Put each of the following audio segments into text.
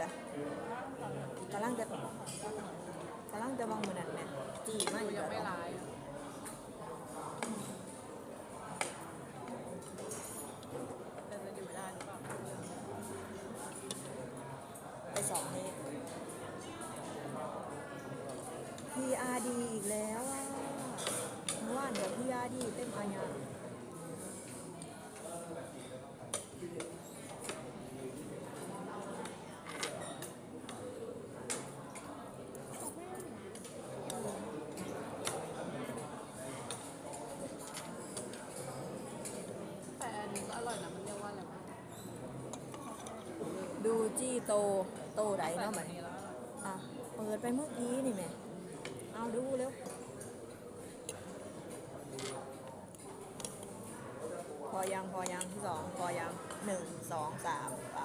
lah kalang jat kalang jabang benar nih cima juga จี้โตโตไรเนาะแบบอะเปิดไปเมื่อกี้นี่แม่เอาดูเร็วพอยังพอยังที่สองพอยังหนึ่งสองสามไป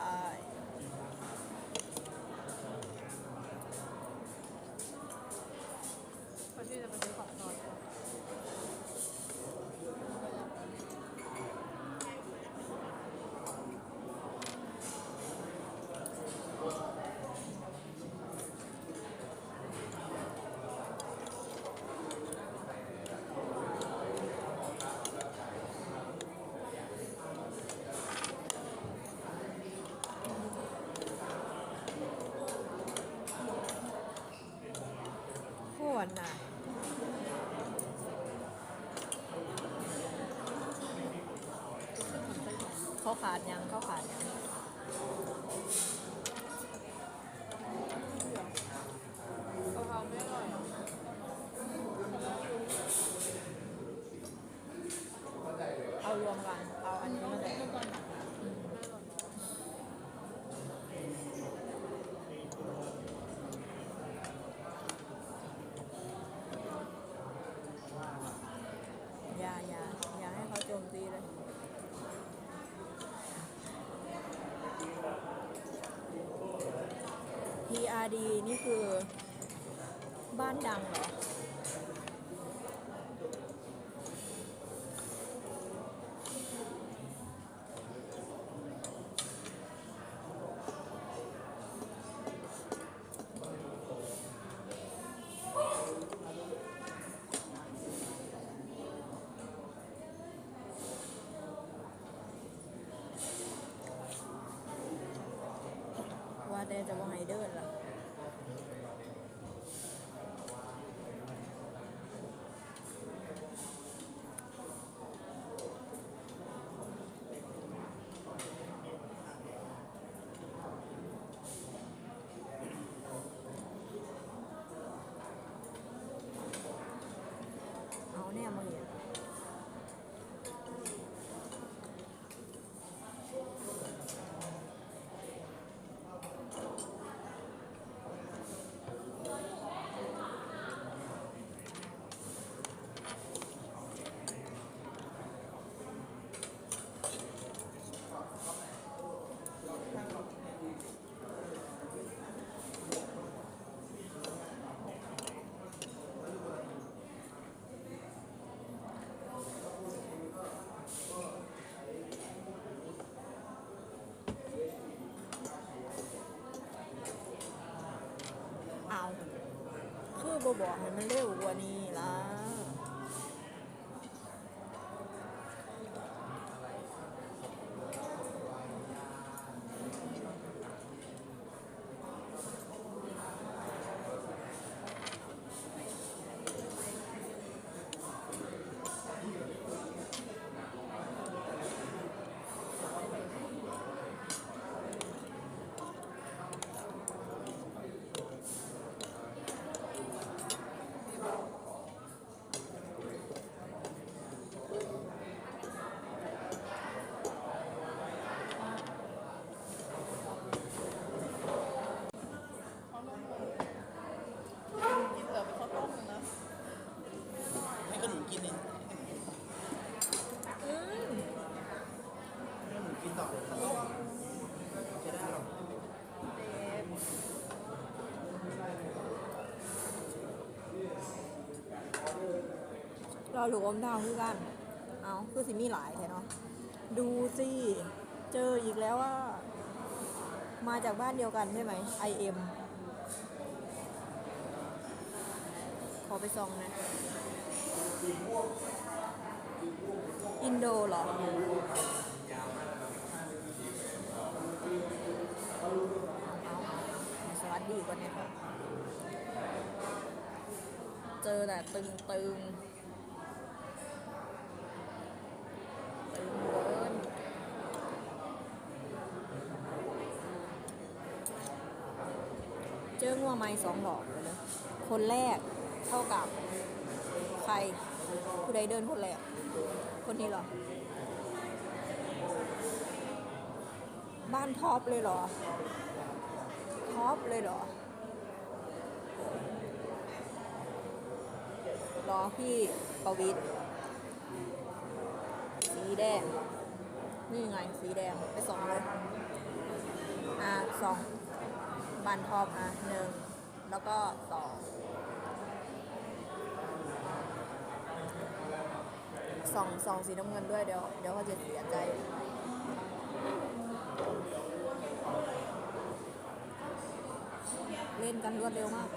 เขาขาดยังเขาขาดยังเนี่อยเอารวมกัน เอาอันนี้มาเลย CRD นี่คือบ้านดังเหรอ ก็还没来ให้ ราหลูอมดาวคือกัน เอาคือสิมีหลายแท้เนาะ ดูสิ เจออีกแล้วว่า มาจากบ้านเดียวกันใช่ไหมอีเอ็มขอไปซองนะ อินโดหรอ สวัสดีกว่านี่ยค่ะ เจอแต่ตึงตึง ม้สองดอกเลยนะคนแรกเท่ากับใครผู้ใดเดินคนแรกคนนี้หรอ บ้านท็อปเลยหรอท็อปเลยหรอรอพี่ประวิตสีแดง นี่ไงสีแดงไปสองเลย อะสองบันท็อปอะหนึ่ง แล้วก็สองสองสองสีน้ำเงินด้วยเดี๋ยวเดี๋ยวเขาจะเสียใจเล่นกันรวดเร็วมาก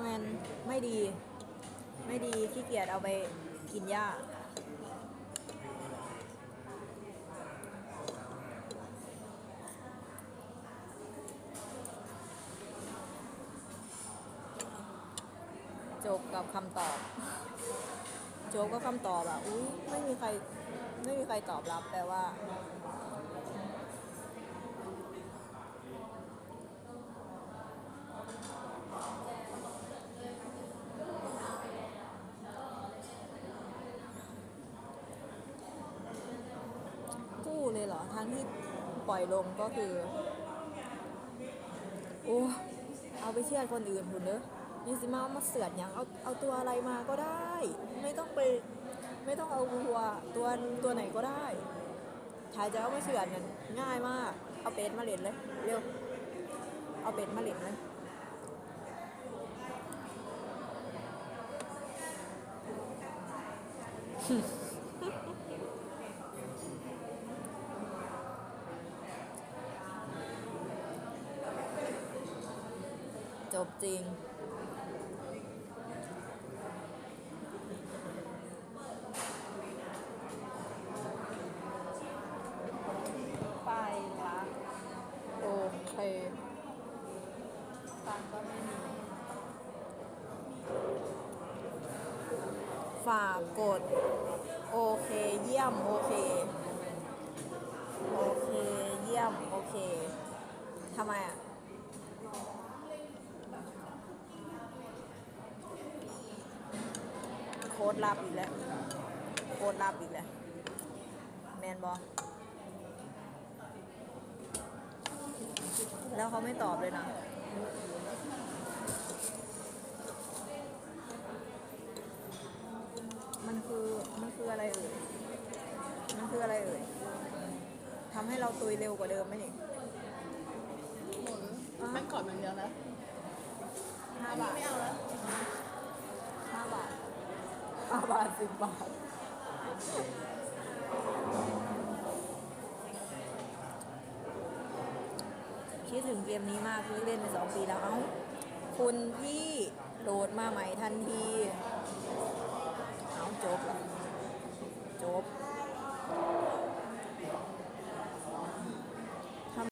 แมนไม่ดี ไม่ดีขี้เกียจเอาไปกินหญ้าจบกับคำตอบ โจบกับคำตอบอะอุ้ยไม่มีใคร ไม่มีใครตอบรับแปลว่า กู้เลยเหรอ ที่ปล่อยลงก็คือ โอ้เอาไปเชื่อคนอื่นคุณเด้อยังสิมามาเสือดหยังเอาเอาตัวอะไรมาก็ได้ ไม่ต้องไปไม่ต้องเอาวัวตัวตัวไหนก็ได้ถ้าจะเอามาเสือดเนี่ยง่ายมาก เอาเป็ดมาเล่นเลย เร็ว เอาเป็ดมาเล่นเลยจ บจริง ไปละโอเคตังก็ไม่มีฝากกด โอเค เยี่ยม โอเค โอเค เยี่ยม โอเคทำไมอะ โค้ดลับอีกแล้วโค้ดลับอีกแล้วแมนบอแล้วเขาไม่ตอบเลยนะมันคือมันคืออะไรเอ่ยมันคืออะไรเอ่ยทำให้เราตุยเร็วกว่าเดิมไหมนี่หมุนอะแม่งขอบอย่างเดียวนะห้าอันนี้บาทไม่เอาแล้วห้าบาท ห้าบาทสิบบาท คิดถึงเกมนี้มากคือเล่นไปสองปีแล้วเอ้า คุณพี่โหลดมาใหม่ทันที เอาจบละจบ